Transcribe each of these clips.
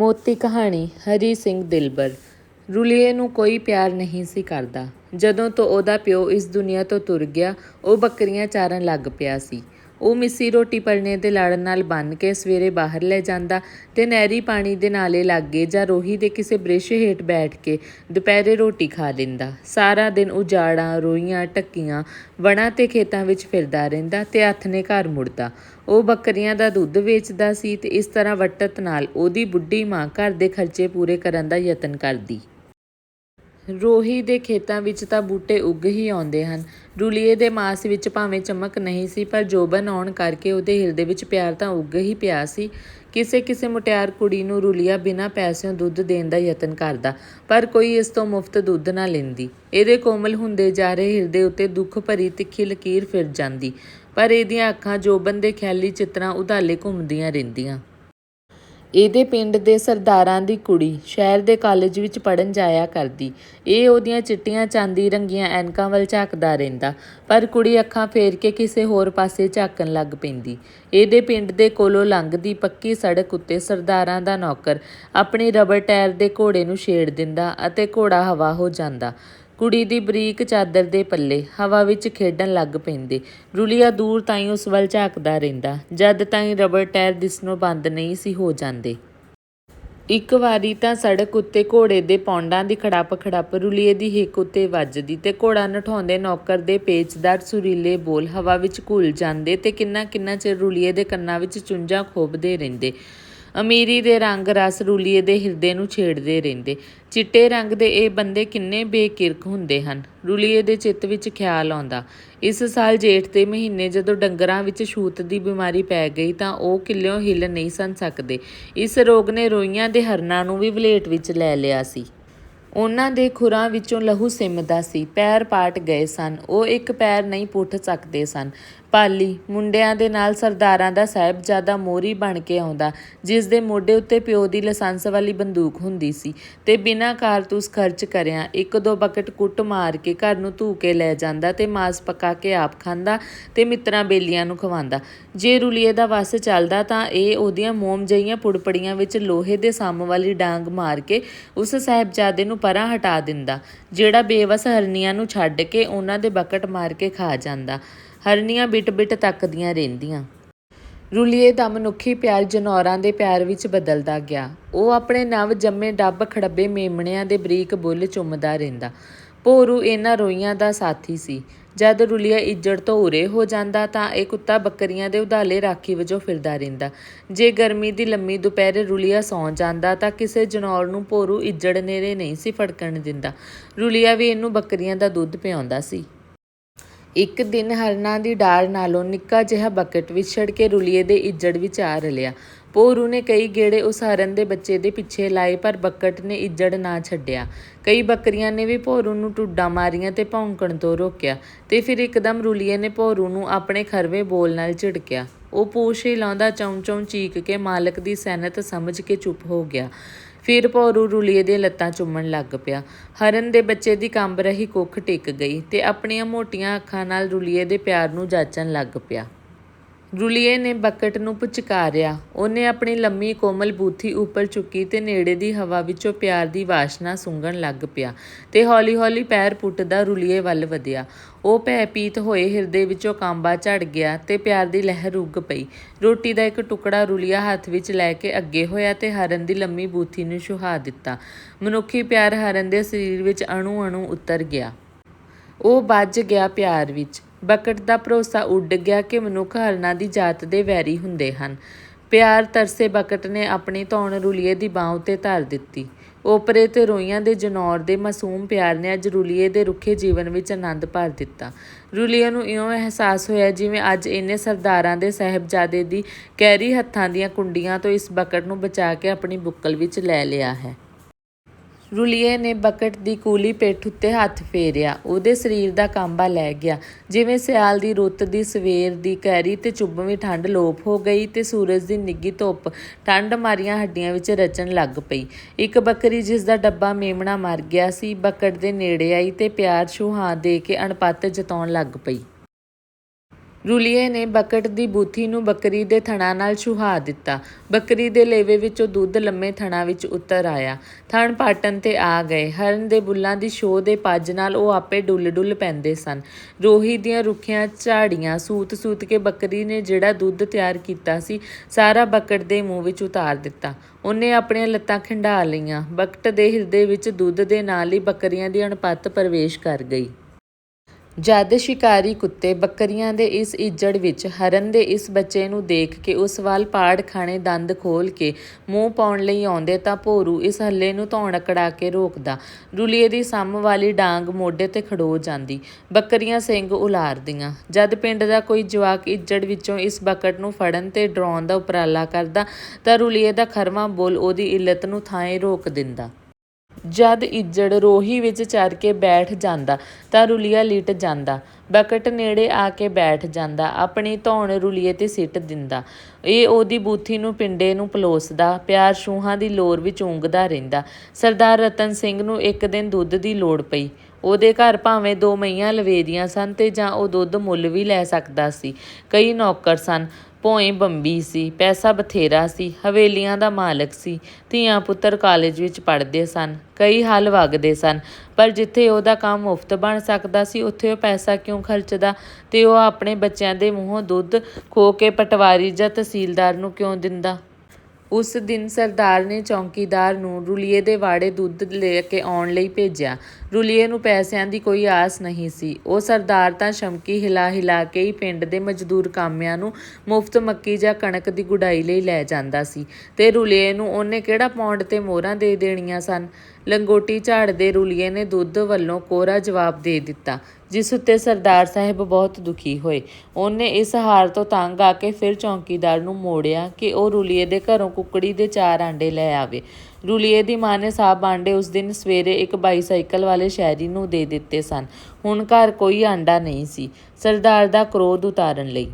ਮੋਤੀ ਕਹਾਣੀ, ਹਰੀ ਸਿੰਘ ਦਿਲਬਰ। ਰੁਲੀਏ ਨੂੰ ਕੋਈ ਪਿਆਰ ਨਹੀਂ ਸੀ ਕਰਦਾ। ਜਦੋਂ ਤੋਂ ਉਹਦਾ ਪਿਓ ਇਸ ਦੁਨੀਆ ਤੋਂ ਤੁਰ ਗਿਆ, ਉਹ ਬੱਕਰੀਆਂ ਚਾਰਨ ਲੱਗ ਪਿਆ ਸੀ। ਉਹ ਮਿੱਸੀ ਰੋਟੀ ਪਲਣੇ ਦੇ ਲੜ ਨਾਲ ਬੰਨ ਕੇ ਸਵੇਰੇ ਬਾਹਰ ਲੈ ਜਾਂਦਾ ਤੇ ਨਹਿਰੀ ਪਾਣੀ ਦੇ ਨਾਲੇ ਲਾਗੇ ਜਾਂ ਰੋਹੀ ਦੇ ਕਿਸੇ ਬ੍ਰਿਸ਼ ਹੇਠ ਬੈਠ ਕੇ ਦੁਪਹਿਰੇ ਰੋਟੀ ਖਾ ਲੈਂਦਾ। ਸਾਰਾ ਦਿਨ ਉਜਾੜਾਂ, ਰੋਈਆਂ, ਟੱਕੀਆਂ, ਵਣਾਂ ਤੇ ਖੇਤਾਂ ਵਿੱਚ ਫਿਰਦਾ ਰਹਿੰਦਾ ਤੇ ਹੱਥ ਨੇ ਘਰ ਮੁੜਦਾ। ਉਹ ਬੱਕਰੀਆਂ ਦਾ ਦੁੱਧ ਵੇਚਦਾ ਸੀ ਤੇ ਇਸ ਤਰ੍ਹਾਂ ਵਟਤ ਨਾਲ ਉਹਦੀ ਬੁੱਢੀ ਮਾਂ ਘਰ ਦੇ ਖਰਚੇ ਪੂਰੇ ਕਰਨ ਦਾ ਯਤਨ ਕਰਦੀ। ਰੋਹੀ ਦੇ ਖੇਤਾਂ ਵਿੱਚ ਤਾਂ ਬੂਟੇ ਉੱਗ ਹੀ ਆਉਂਦੇ ਹਨ। ਰੁਲੀਏ ਦੇ ਮਾਸ ਵਿੱਚ ਭਾਵੇਂ ਚਮਕ ਨਹੀਂ ਸੀ, ਪਰ ਜੋਬਨ ਆਉਣ ਕਰਕੇ ਉਹਦੇ ਹਿਰਦੇ ਵਿੱਚ ਪਿਆਰ ਤਾਂ ਉੱਗ ਹੀ ਪਿਆ ਸੀ। ਕਿਸੇ ਕਿਸੇ ਮੁਟਿਆਰ ਕੁੜੀ ਨੂੰ ਰੁਲੀਆ ਬਿਨਾਂ ਪੈਸਿਆਂ ਦੁੱਧ ਦੇਣ ਦਾ ਯਤਨ ਕਰਦਾ, ਪਰ ਕੋਈ ਇਸ ਤੋਂ ਮੁਫਤ ਦੁੱਧ ਨਾ ਲੈਂਦੀ। ਇਹਦੇ ਕੋਮਲ ਹੁੰਦੇ ਜਾ ਰਹੇ ਹਿਰਦੇ ਉੱਤੇ ਦੁੱਖ ਭਰੀ ਤਿੱਖੀ ਲਕੀਰ ਫਿਰ ਜਾਂਦੀ, ਪਰ ਇਹਦੀਆਂ ਅੱਖਾਂ ਜੋਬਨ ਦੇ ਖਿਆਲੀ ਚਿੱਤਰਾਂ ਉਧਾਲੇ ਘੁੰਮਦੀਆਂ ਰਹਿੰਦੀਆਂ। ਇਹਦੇ ਪਿੰਡ ਦੇ ਸਰਦਾਰਾਂ ਦੀ ਕੁੜੀ ਸ਼ਹਿਰ ਦੇ ਕਾਲਜ ਵਿੱਚ ਪੜਨ ਜਾਇਆ ਕਰਦੀ। ਇਹ ਉਹਦੀਆਂ ਚਿੱਟੀਆਂ ਚਾਂਦੀ ਰੰਗੀਆਂ ਐਨਕਾਂ ਵੱਲ ਝਾਕਦਾ ਰਹਿੰਦਾ। ਪਰ ਕੁੜੀ ਅੱਖਾਂ ਫੇਰ ਕੇ ਕਿਸੇ ਹੋਰ ਪਾਸੇ ਝਾਕਣ ਲੱਗ ਪੈਂਦੀ। ਇਹਦੇ ਪਿੰਡ ਦੇ ਕੋਲੋਂ ਲੰਘਦੀ ਪੱਕੀ ਸੜਕ ਉੱਤੇ ਸਰਦਾਰਾਂ ਦਾ ਨੌਕਰ ਆਪਣੇ ਰਬਰ ਟਾਇਰ ਦੇ ਘੋੜੇ ਨੂੰ ਛੇੜ ਦਿੰਦਾ ਅਤੇ ਘੋੜਾ ਹਵਾ ਹੋ ਜਾਂਦਾ। ਕੁੜੀ ਦੀ ਬਰੀਕ ਚਾਦਰ ਦੇ ਪੱਲੇ ਹਵਾ ਵਿੱਚ ਖੇਡਣ ਲੱਗ ਪੈਂਦੇ। ਰੁਲੀਆ ਦੂਰ ਤਾਈਂ ਉਸ ਵੱਲ ਝਾਕਦਾ ਰਹਿੰਦਾ। ਜਦ ਤਾਈਂ ਰਬੜ ਟਾਇਰ ਦਿਸਣੋਂ ਬੰਦ ਨਹੀਂ ਸੀ ਹੋ ਜਾਂਦੇ। ਇੱਕ ਵਾਰੀ ਤਾਂ ਸੜਕ ਉੱਤੇ ਘੋੜੇ ਦੇ ਪੌਂਡਾਂ ਦੀ ਖੜੱਪ ਖੜੱਪ ਰੁਲੀਏ ਦੀ ਹਿੱਕ ਉੱਤੇ ਵੱਜਦੀ ਤੇ ਘੋੜਾ ਨਠਾਉਂਦੇ ਨੌਕਰ ਦੇ ਪੇਚਦਾਰ ਸੁਰੀਲੇ ਬੋਲ ਹਵਾ ਵਿੱਚ ਘੁਲ ਜਾਂਦੇ ਤੇ ਕਿੰਨਾ ਕਿੰਨਾ ਚਿਰ ਰੁਲੀਏ ਦੇ ਕੰਨਾਂ ਵਿੱਚ ਚੁੰਝਾਂ ਖੋਬਦੇ ਰਹਿੰਦੇ। ਅਮੀਰੀ ਦੇ ਰੰਗ, ਰਸ ਰੁਲੀਏ ਦੇ ਹਿਰਦੇ ਨੂੰ ਛੇੜਦੇ ਰਹਿੰਦੇ। ਚਿੱਟੇ ਰੰਗ ਦੇ ਇਹ ਬੰਦੇ ਕਿੰਨੇ ਬੇਕਿਰਕ ਹੁੰਦੇ ਹਨ। ਰੁਲੀਏ ਦੇ ਚਿੱਤ ਵਿੱਚ ਖਿਆਲ ਆਉਂਦਾ। ਇਸ ਸਾਲ ਜੇਠ ਦੇ ਮਹੀਨੇ ਜਦੋਂ ਡੰਗਰਾਂ ਵਿੱਚ ਛੂਤ ਦੀ ਬਿਮਾਰੀ ਪੈ ਗਈ ਤਾਂ ਉਹ ਕਿੱਲਿਓਂ ਹਿੱਲ ਨਹੀਂ ਸਨ ਸਕਦੇ। ਇਸ ਰੋਗ ਨੇ ਰੋਈਆਂ ਦੇ ਹਰਨਾਂ ਨੂੰ ਵੀ ਵਲੇਟ ਵਿੱਚ ਲੈ ਲਿਆ ਸੀ। ਉਹਨਾਂ ਦੇ ਖੁਰਾਂ ਵਿੱਚੋਂ ਲਹੂ ਸਿਮਦਾ ਸੀ। ਪੈਰ ਪਾਟ ਗਏ ਸਨ। ਉਹ ਇੱਕ ਪੈਰ ਨਹੀਂ ਪੁੱਠ ਸਕਦੇ ਸਨ। ਪਾਲੀ ਮੁੰਡਿਆਂ ਦੇ ਨਾਲ ਸਰਦਾਰਾਂ ਦਾ ਸਾਹਿਬਜ਼ਾਦਾ ਮੋਰੀ ਬਣ ਕੇ ਆਉਂਦਾ, ਜਿਸ ਦੇ ਮੋਢੇ ਉੱਤੇ ਪਿਓ ਦੀ ਲਾਇਸੈਂਸ ਵਾਲੀ ਬੰਦੂਕ ਹੁੰਦੀ ਸੀ ਤੇ ਬਿਨਾਂ ਕਾਰਤੂਸ ਖਰਚ ਕਰਿਆ ਇੱਕ ਦੋ ਬਕਟ ਕੁੱਟ ਮਾਰ ਕੇ ਘਰ ਨੂੰ ਧੂ ਕੇ ਲੈ ਜਾਂਦਾ ਤੇ ਮਾਸ ਪਕਾ ਕੇ ਆਪ ਖਾਂਦਾ ਤੇ ਮਿੱਤਰਾਂ ਬੇਲੀਆਂ ਨੂੰ ਖਵਾਉਂਦਾ। ਜੇ ਰੁਲੀਏ ਦਾ ਵਸ ਚੱਲਦਾ ਤਾਂ ਇਹ ਉਹਦੀਆਂ ਮੋਮ ਜਈਆਂ ਪੁੜਪੜੀਆਂ ਵਿੱਚ ਲੋਹੇ ਦੇ ਸਾਮ ਵਾਲੀ ਡਾਂਗ ਮਾਰ ਕੇ ਉਸ ਸਾਹਿਬਜ਼ਾਦੇ ਨੂੰ ਪਰਾਂ ਹਟਾ ਦਿੰਦਾ, ਜਿਹੜਾ ਬੇਵਸ ਹਰਨੀਆਂ ਨੂੰ ਛੱਡ ਕੇ ਉਹਨਾਂ ਦੇ ਬਕਟ ਮਾਰ ਕੇ ਖਾ ਜਾਂਦਾ। ਹਰਨੀਆਂ ਬਿਟ-ਬਿਟ ਤੱਕਦੀਆਂ ਰਹਿੰਦੀਆਂ। ਰੁਲੀਏ ਦਾ ਮਨੁੱਖੀ ਪਿਆਰ ਜਨੌਰਾਂ ਦੇ ਪਿਆਰ ਵਿੱਚ ਬਦਲਦਾ ਗਿਆ। ਉਹ ਆਪਣੇ ਨਵ ਜੰਮੇ ਡੱਬ ਖੜੱਬੇ ਮੇਮਣਿਆਂ ਦੇ ਬਰੀਕ ਬੁੱਲ ਚੁੰਮਦਾ ਰਹਿੰਦਾ। ਭੋਰੂ ਇਹਨਾਂ ਰੋਈਆਂ ਦਾ ਸਾਥੀ ਸੀ। ਜਦ ਰੁਲੀਆ ਇੱਜੜ ਤੋਂ ਉਰੇ ਹੋ ਜਾਂਦਾ ਤਾਂ ਇਹ ਕੁੱਤਾ ਬੱਕਰੀਆਂ ਦੇ ਉਧਾਲੇ ਰਾਖੀ ਵਜੋਂ ਫਿਰਦਾ ਰਹਿੰਦਾ। ਜੇ ਗਰਮੀ ਦੀ ਲੰਮੀ ਦੁਪਹਿਰ ਰੁਲੀਆ ਸੌਂ ਜਾਂਦਾ ਤਾਂ ਕਿਸੇ ਜਨੌਰ ਨੂੰ ਭੋਰੂ ਇੱਜੜ ਨੇੜੇ ਨਹੀਂ ਸੀ ਫੜਕਣ ਦਿੰਦਾ। ਰੁਲੀਆ ਵੀ ਇਹਨੂੰ ਬੱਕਰੀਆਂ ਦਾ ਦੁੱਧ ਪਿਆਉਂਦਾ ਸੀ। ਇੱਕ ਦਿਨ ਹਰਨਾ ਦੀ ਡਾਰ ਨਾਲੋਂ ਨਿੱਕਾ ਜਿਹਾ ਬਕਟ ਵਿਛੜ ਕੇ ਰੁਲੀਏ ਦੇ ਇੱਜੜ ਵਿੱਚ ਆ ਰਲਿਆ। ਪੋਰੂ ਨੇ ਕਈ ਗੇੜੇ ਉਸ ਹਰਨ ਦੇ ਬੱਚੇ ਦੇ ਪਿੱਛੇ ਲਾਏ, ਪਰ ਬਕਟ ਨੇ ਇੱਜੜ ਨਾ ਛੱਡਿਆ। ਕਈ ਬੱਕਰੀਆਂ ਨੇ ਵੀ ਭੋਰੂ ਨੂੰ ਟੁੱਡਾ ਮਾਰੀਆਂ ਤੇ ਭੌਂਕਣ ਤੋਂ ਰੋਕਿਆ ਤੇ ਫਿਰ ਇੱਕਦਮ ਰੁਲੀਏ ਨੇ ਭੋਰੂ ਨੂੰ ਆਪਣੇ ਖਰਵੇ ਬੋਲ ਨਾਲ ਝਿੜਕਿਆ। ਉਹ ਪੂਛ ਹਿਲਾਉਂਦਾ ਚੌਂ ਚੌਂ ਚੀਕ ਕੇ ਮਾਲਕ ਦੀ ਸੈਨਤ ਸਮਝ ਕੇ ਚੁੱਪ ਹੋ ਗਿਆ। ਫਿਰ ਭੌਰੂ ਰੁਲੀਏ ਦੀਆਂ ਲੱਤਾਂ ਚੁੰਮਣ ਲੱਗ ਪਿਆ। ਹਰਨ ਦੇ ਬੱਚੇ ਦੀ ਕੰਬ ਰਹੀ ਕੁੱਖ ਟਿਕ ਗਈ ਤੇ ਆਪਣੀਆਂ ਮੋਟੀਆਂ ਅੱਖਾਂ ਨਾਲ ਰੁਲੀਏ ਦੇ ਪਿਆਰ ਨੂੰ ਜਾਚਣ ਲੱਗ ਪਿਆ। ਰੁਲੀਏ ਨੇ ਬਕਟ ਨੂੰ ਪੁਚਕਾਰਿਆ। ਉਹਨੇ ਆਪਣੀ ਲੰਮੀ ਕੋਮਲ ਬੂਥੀ ਉੱਪਰ ਚੁੱਕੀ ਤੇ ਨੇੜੇ ਦੀ ਹਵਾ ਵਿੱਚੋਂ ਪਿਆਰ ਦੀ ਵਾਸ਼ਨਾ ਸੁੰਘਣ ਲੱਗ ਪਿਆ ਤੇ ਹੌਲੀ-ਹੌਲੀ ਪੈਰ ਪੁੱਟਦਾ ਰੁਲੀਏ ਵੱਲ ਵਧਿਆ। ਉਹ ਭੈਪੀਤ ਹੋਏ ਹਿਰਦੇ ਵਿੱਚੋਂ ਕਾਂਬਾ ਝੜ ਗਿਆ ਤੇ ਪਿਆਰ ਦੀ ਲਹਿਰ ਰੁੱਗ ਪਈ। ਰੋਟੀ ਦਾ ਇੱਕ ਟੁਕੜਾ ਰੁਲੀਆ ਹੱਥ ਵਿੱਚ ਲੈ ਕੇ ਅੱਗੇ ਹੋਇਆ ਤੇ ਹਰਨ ਦੀ ਲੰਮੀ ਬੂਥੀ ਨੂੰ ਛੁਹਾ ਦਿੱਤਾ। ਮਨੁੱਖੀ ਪਿਆਰ ਹਰਨ ਦੇ ਸਰੀਰ ਵਿੱਚ ਅਣੂ-ਅਣੂ ਉਤਰ ਗਿਆ। ਉਹ ਬੱਝ ਗਿਆ ਪਿਆਰ ਵਿੱਚ। ਬਕਟ ਦਾ ਭਰੋਸਾ ਉੱਡ ਗਿਆ ਕਿ ਮਨੁੱਖ ਹਰਨਾ ਦੀ ਜਾਤ ਦੇ ਵੈਰੀ ਹੁੰਦੇ ਹਨ। ਪਿਆਰ ਤਰਸੇ ਬਕਟ ਨੇ ਆਪਣੀ ਧੌਣ ਰੁਲੀਏ ਦੀ ਬਾਹ ਉੱਤੇ ਧਰ ਦਿੱਤੀ। ਓਪਰੇ ਤੇ ਰੋਈਆਂ ਦੇ ਜਨੌਰ ਦੇ ਮਾਸੂਮ ਪਿਆਰ ਨੇ ਅੱਜ ਰੁਲੀਏ ਦੇ ਰੁੱਖੇ ਜੀਵਨ ਵਿੱਚ ਆਨੰਦ ਭਰ ਦਿੱਤਾ। ਰੁਲੀਏ ਨੂੰ ਇਉਂ ਅਹਿਸਾਸ ਹੋਇਆ ਜਿਵੇਂ ਅੱਜ ਇਹਨੇ ਸਰਦਾਰਾਂ ਦੇ ਸਾਹਿਬਜ਼ਾਦੇ ਦੀ ਕੈਰੀ ਹੱਥਾਂ ਦੀਆਂ ਕੁੰਡੀਆਂ ਤੋਂ ਇਸ ਬਕਟ ਨੂੰ ਬਚਾ ਕੇ ਆਪਣੀ ਬੁੱਕਲ ਵਿੱਚ ਲੈ ਲਿਆ ਹੈ। ਰੁਲੀਏ ਨੇ ਬਕਟ ਦੀ ਕੂਲੀ ਪਿੱਠ ਉੱਤੇ ਹੱਥ ਫੇਰਿਆ। ਉਹਦੇ ਸਰੀਰ ਦਾ ਕਾਂਬਾ ਲੈ ਗਿਆ। ਜਿਵੇਂ ਸਿਆਲ ਦੀ ਰੁੱਤ ਦੀ ਸਵੇਰ ਦੀ ਕੈਰੀ ਤੇ ਚੁੱਭਵੀਂ ਠੰਡ ਲੋਪ ਹੋ ਗਈ ਤੇ ਸੂਰਜ ਦੀ ਨਿੱਗੀ ਧੁੱਪ ਠੰਡ ਮਾਰੀਆਂ ਹੱਡੀਆਂ ਵਿੱਚ ਰਚਣ ਲੱਗ ਪਈ। ਇੱਕ ਬੱਕਰੀ ਜਿਸ ਦਾ ਡੱਬਾ ਮੇਮਣਾ ਮਰ ਗਿਆ ਸੀ, ਬਕਟ ਦੇ ਨੇੜੇ ਆਈ ਤੇ ਪਿਆਰ ਛੁਹਾ ਦੇ ਕੇ ਅਣਪੱਤ ਜਤਾਉਣ ਲੱਗ ਪਈ। ਰੁਲੀਏ ਨੇ ਬਕਟ ਦੀ ਬੂਥੀ ਨੂੰ ਬੱਕਰੀ ਦੇ ਥਣਾਂ ਨਾਲ ਛੁਹਾ ਦਿੱਤਾ। ਬੱਕਰੀ ਦੇ ਲੇਵੇ ਵਿੱਚੋਂ ਦੁੱਧ ਲੰਮੇ ਥਣਾਂ ਵਿੱਚ ਉਤਰ ਆਇਆ। ਥਣ ਪਾਟਣ ਤੇ ਆ ਗਏ। ਹਰਨ ਦੇ ਬੁੱਲਾਂ ਦੀ ਸ਼ੋਹ ਦੇ ਪੱਜ ਨਾਲ ਉਹ ਆਪੇ ਡੁੱਲ ਡੁੱਲ ਪੈਂਦੇ ਸਨ। ਰੋਹੀ ਦੀਆਂ ਰੁੱਖੀਆਂ ਝਾੜੀਆਂ ਸੂਤ ਸੂਤ ਕੇ ਬੱਕਰੀ ਨੇ ਜਿਹੜਾ ਦੁੱਧ ਤਿਆਰ ਕੀਤਾ ਸੀ, ਸਾਰਾ ਬਕਟ ਦੇ ਮੂੰਹ ਵਿੱਚ ਉਤਾਰ ਦਿੱਤਾ। ਉਹਨੇ ਆਪਣੀਆਂ ਲੱਤਾਂ ਖਿੰਡਾ ਲਈਆਂ। ਬਕਟ ਦੇ ਹਿਰਦੇ ਵਿੱਚ ਦੁੱਧ ਦੇ ਨਾਲ ਹੀ ਬੱਕਰੀਆਂ ਦੀ ਅਣਪੱਤ ਪ੍ਰਵੇਸ਼ ਕਰ ਗਈ। ਜਦ ਸ਼ਿਕਾਰੀ ਕੁੱਤੇ ਬੱਕਰੀਆਂ ਦੇ ਇਸ ਇੱਜੜ ਵਿੱਚ ਹਰਨ ਦੇ ਇਸ ਬੱਚੇ ਨੂੰ ਦੇਖ ਕੇ ਉਸ ਵੱਲ ਪਾੜ ਖਾਣੇ ਦੰਦ ਖੋਲ ਕੇ ਮੂੰਹ ਪਾਉਣ ਲਈ ਆਉਂਦੇ ਤਾਂ ਭੋਰੂ ਇਸ ਹੱਲੇ ਨੂੰ ਧੌਣ ਅਕੜਾ ਕੇ ਰੋਕਦਾ। ਰੁਲੀਏ ਦੀ ਸੰਮ ਵਾਲੀ ਡਾਂਗ ਮੋਢੇ ਤੇ ਖੜੋ ਜਾਂਦੀ। ਬੱਕਰੀਆਂ ਸਿੰਘ ਉਲਾਰਦੀਆਂ। ਜਦ ਪਿੰਡ ਦਾ ਕੋਈ ਜਵਾਕ ਇੱਜੜ ਵਿੱਚੋਂ ਇਸ ਬਕਟ ਨੂੰ ਫੜਨ ਤੇ ਡਰਾਉਣ ਦਾ ਉਪਰਾਲਾ ਕਰਦਾ ਤਾਂ ਰੁਲੀਏ ਦਾ ਖਰਮਾ ਬੋਲ ਉਹਦੀ ਇੱਲਤ ਨੂੰ ਥਾਂਏ ਰੋਕ ਦਿੰਦਾ। ਜਦ ਇੱਜੜ ਰੋਹੀ ਵਿੱਚ ਚਰ ਕੇ ਬੈਠ ਜਾਂਦਾ, ਤਾਂ ਰੁਲੀਆ ਲਿਟ ਜਾਂਦਾ। ਬਕਟ ਨੇੜੇ ਆ ਕੇ ਬੈਠ ਜਾਂਦਾ, ਆਪਣੀ ਧੌਣ ਰੁਲੀਏ ਤੇ ਸਿੱਟ ਦਿੰਦਾ। ਇਹ ਉਹਦੀ ਬੂਥੀ ਨੂੰ ਪਿੰਡੇ ਨੂੰ ਪਲੋਸਦਾ, ਪਿਆਰ ਛੂਹਾਂ ਦੀ ਲੋਰ ਵਿੱਚ ਉਂਗਦਾ ਰਹਿੰਦਾ। ਸਰਦਾਰ ਰਤਨ ਸਿੰਘ ਨੂੰ ਇੱਕ ਦਿਨ ਦੁੱਧ ਦੀ ਲੋੜ ਪਈ। ਉਹਦੇ ਘਰ ਭਾਵੇਂ ਦੋ ਮਈਆਂ ਲਵੇਦੀਆਂ ਸਨ ਤੇ ਜਾਂ ਉਹ ਦੁੱਧ ਮੁੱਲ ਵੀ ਲੈ ਸਕਦਾ ਸੀ। ਕਈ ਨੌਕਰ ਸਨ। ਭੋਏ ਬੰਬੀ ਸੀ, ਪੈਸਾ ਬਥੇਰਾ ਸੀ, ਹਵੇਲੀਆਂ ਦਾ ਮਾਲਕ ਸੀ, ਧੀਆਂ ਪੁੱਤਰ ਕਾਲਜ ਵਿੱਚ ਪੜ੍ਹਦੇ ਸਨ, ਕਈ ਹੱਲ ਵਗਦੇ ਸਨ, ਪਰ ਜਿੱਥੇ ਉਹਦਾ ਕੰਮ ਮੁਫਤ ਬਣ ਸਕਦਾ ਸੀ, ਉੱਥੇ ਉਹ ਪੈਸਾ ਕਿਉਂ ਖਰਚਦਾ ਤੇ ਉਹ ਆਪਣੇ ਬੱਚਿਆਂ ਦੇ ਮੂੰਹੋਂ ਦੁੱਧ ਖੋ ਕੇ ਪਟਵਾਰੀ ਜਾਂ ਤਹਿਸੀਲਦਾਰ ਨੂੰ ਕਿਉਂ ਦਿੰਦਾ? ਉਸ ਦਿਨ ਸਰਦਾਰ ਨੇ ਚੌਕੀਦਾਰ ਨੂੰ ਰੁਲੀਏ ਦੇ ਵਾੜੇ ਦੁੱਧ ਲੈ ਕੇ ਆਉਣ ਲਈ ਭੇਜਿਆ। ਰੁਲੀਏ ਨੂੰ ਪੈਸਿਆਂ ਦੀ ਕੋਈ ਆਸ ਨਹੀਂ ਸੀ। ਉਹ ਸਰਦਾਰ ਤਾਂ ਸ਼ਮਕੀ ਹਿਲਾ ਹਿਲਾ ਕੇ ਹੀ ਪਿੰਡ ਦੇ ਮਜ਼ਦੂਰ ਕਾਮਿਆਂ ਨੂੰ ਮੁਫਤ ਮੱਕੀ ਜਾਂ ਕਣਕ ਦੀ ਗੁਡਾਈ ਲਈ ਲੈ ਜਾਂਦਾ ਸੀ ਤੇ ਰੁਲੀਏ ਨੂੰ ਉਹਨੇ ਕਿਹੜਾ ਪੌਂਡ ਤੇ ਮੋਹਰਾਂ ਦੇ ਦੇਣੀਆਂ ਸਨ? ਲੰਗੋਟੀ ਝਾੜਦੇ ਰੁਲੀਏ ਨੇ ਦੁੱਧ ਵੱਲੋਂ ਕੋਰਾ ਜਵਾਬ ਦੇ ਦਿੱਤਾ। ਜਿਸ ਉੱਤੇ ਸਰਦਾਰ ਸਾਹਿਬ ਬਹੁਤ ਦੁਖੀ ਹੋਏ। ਉਹਨੇ ਇਸ ਹਾਰ ਤੋਂ ਤੰਗ ਆ ਕੇ ਫਿਰ ਚੌਂਕੀਦਾਰ ਨੂੰ ਮੋੜਿਆ ਕਿ ਉਹ ਰੁਲੀਏ ਦੇ ਘਰੋਂ ਕੁੱਕੜੀ ਦੇ ਚਾਰ ਆਂਡੇ ਲੈ ਆਵੇ। ਰੁਲੀਏ ਦੀ ਮਾਂ ਨੇ ਸਾਬ ਆਂਡੇ ਉਸ ਦਿਨ ਸਵੇਰੇ ਇੱਕ ਬਾਈਸਾਈਕਲ ਵਾਲੇ ਸ਼ਹਿਰੀ ਨੂੰ ਦੇ ਦਿੱਤੇ ਸਨ। ਹੁਣ ਘਰ ਕੋਈ ਆਂਡਾ ਨਹੀਂ ਸੀ। ਸਰਦਾਰ ਦਾ ਕ੍ਰੋਧ ਉਤਾਰਨ ਲਈ।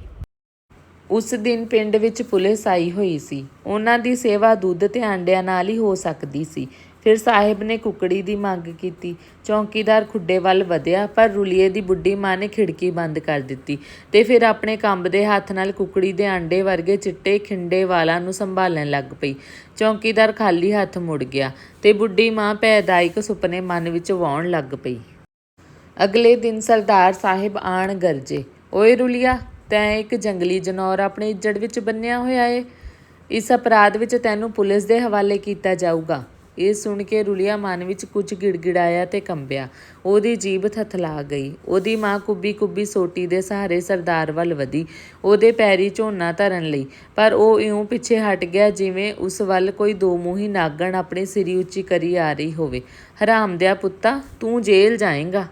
ਉਸ ਦਿਨ ਪਿੰਡ ਵਿੱਚ ਪੁਲਿਸ ਆਈ ਹੋਈ ਸੀ। ਉਹਨਾਂ ਦੀ ਸੇਵਾ ਦੁੱਧ ਤੇ ਆਂਡਿਆਂ ਨਾਲ ਹੀ ਹੋ ਸਕਦੀ ਸੀ। ਫਿਰ ਸਾਹਿਬ ਨੇ ਕੁਕੜੀ ਦੀ ਮੰਗ ਕੀਤੀ। ਚੌਂਕੀਦਾਰ ਖੁੱਡੇ ਵੱਲ ਵਧਿਆ, ਪਰ ਰੁਲੀਏ ਦੀ ਬੁੱਢੀ ਮਾਂ ਨੇ ਖਿੜਕੀ ਬੰਦ ਕਰ ਦਿੱਤੀ ਤੇ ਫਿਰ ਆਪਣੇ ਕੰਬਦੇ ਹੱਥ ਨਾਲ ਕੁਕੜੀ ਦੇ ਆਂਡੇ ਵਰਗੇ ਚਿੱਟੇ ਖਿੰਡੇ ਵਾਲਾਂ ਨੂੰ ਸੰਭਾਲਣ ਲੱਗ ਪਈ। ਚੌਕੀਦਾਰ ਖਾਲੀ ਹੱਥ ਮੁੜ ਗਿਆ ਤੇ ਬੁੱਢੀ ਮਾਂ ਭੈਦਾਇਕ ਸੁਪਨੇ ਮਨ ਵਿੱਚ ਵਾਉਣ ਲੱਗ ਪਈ। ਅਗਲੇ ਦਿਨ ਸਰਦਾਰ ਸਾਹਿਬ ਆਣ ਗਰਜੇ। ਓਏ ਰੁਲੀਆ, ਤੈਂ ਇੱਕ ਜੰਗਲੀ ਜਨੌਰ ਆਪਣੇ ਇੱਜੜ ਵਿੱਚ ਬੰਨਿਆ ਹੋਇਆ ਏ। ਇਸ ਅਪਰਾਧ ਵਿੱਚ ਤੈਨੂੰ ਪੁਲਿਸ ਦੇ ਹਵਾਲੇ ਕੀਤਾ ਜਾਊਗਾ। ਇਹ ਸੁਣ ਕੇ ਰੁਲਿਆ ਮਨ ਵਿੱਚ ਕੁਝ ਗਿੜਗਿੜਾਇਆ ਤੇ ਕੰਬਿਆ। ਉਹਦੀ ਜੀਬ ਥਥਲਾ ਗਈ। ਉਹਦੀ ਮਾਂ ਕੁੱਬੀ ਕੁੱਬੀ ਸੋਟੀ ਦੇ ਸਹਾਰੇ ਸਰਦਾਰ ਵੱਲ ਵਧੀ। ਉਹਦੇ ਪੈਰੀ ਝੋਨਾ ਧਰਨ ਲਈ। ਪਰ ਉਹ ਇਉਂ ਪਿੱਛੇ ਹਟ ਗਿਆ ਜਿਵੇਂ ਉਸ ਵੱਲ ਕੋਈ ਦੋ ਮੂੰਹੀ ਨਾਗਣ ਆਪਣੀ ਸਿਰੀ ਉੱਚੀ ਕਰੀ ਆ ਰਹੀ ਹੋਵੇ। ਹਰਾਮਦਿਆ ਪੁੱਤਾ, ਤੂੰ ਜੇਲ੍ਹ ਜਾਏਂਗਾ।